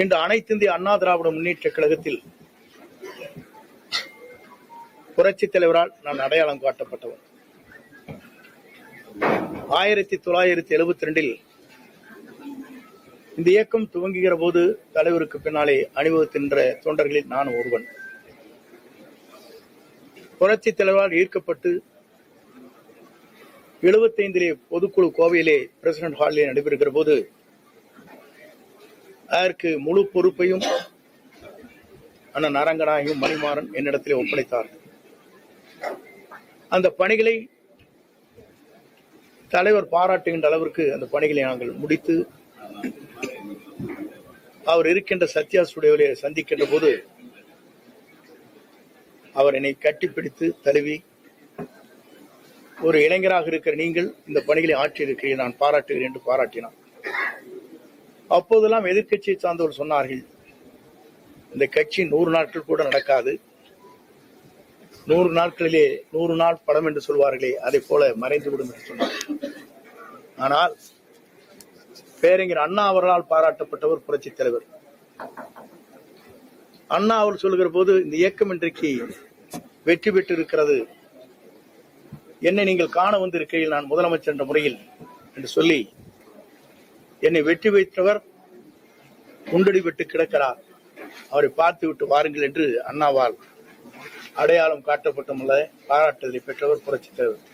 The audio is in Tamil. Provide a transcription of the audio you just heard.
இன்று அனைத்திந்திய அண்ணா திராவிட முன்னேற்ற கழகத்தில் புரட்சி தலைவரால் நான் அடையாளம் காட்டப்பட்டவன். ஆயிரத்தி தொள்ளாயிரத்தி எழுபத்தி ரெண்டில் இந்த இயக்கம் துவங்குகிற போது தலைவருக்கு பின்னாலே அணிவகுக்கின்ற தொண்டர்களில் நான் ஒருவன். புரட்சி தலைவரால் ஈர்க்கப்பட்டு எழுபத்தைந்திலே பொதுக்குழு கோவையிலே பிரசிடென்ட் ஹாலிலே நடைபெறுகிற போது அதற்கு முழு பொறுப்பையும் அண்ணன் அரங்கநாயகம் மணிமாறன் என்னிடத்திலே ஒப்படைத்தார். அந்த பணிகளை தலைவர் பாராட்டுகின்ற அளவிற்கு அந்த பணிகளை நாங்கள் முடித்து அவர் இருக்கின்ற சத்யா ஸ்டுடியோவிலே சந்திக்கின்ற போது அவர் என்னை கட்டிப்பிடித்து தழுவி ஒரு இளைஞராக இருக்கிற நீங்கள் இந்த பணிகளை ஆற்றியிருக்கிறீர்கள் நான் பாராட்டுகிறேன் என்று பாராட்டினார். அப்போதெல்லாம் எதிர்க்கட்சியை சார்ந்தவர் சொன்னார்கள். இந்த கட்சி நூறு நாட்கள் கூட நடக்காது. நூறு நாட்களிலே நூறு நாள் படம் என்று சொல்வார்களே அதை போல மறைந்துவிடும் என்று சொன்னார். ஆனால் பேரறிஞர் அண்ணா அவர்களால் பாராட்டப்பட்டவர் புரட்சித் தலைவர். அண்ணா அவர் சொல்லுகிற போது இந்த இயக்கம் இன்றைக்கு வெற்றி பெற்று இருக்கிறது என்னை நீங்கள் காண வந்திருக்கையில் நான் முதலமைச்சர் என்ற முறையில் என்று சொல்லி என்னை வெற்றி வைத்தவர் குண்டடிபட்டு கிடக்கிறார். அவரை பார்த்து விட்டு வாருங்கள் என்று அண்ணாவால் அடையாளம் காட்டப்பட்டுள்ள பாராட்டுதலை பெற்றவர் புரட்சித் தலைவர்.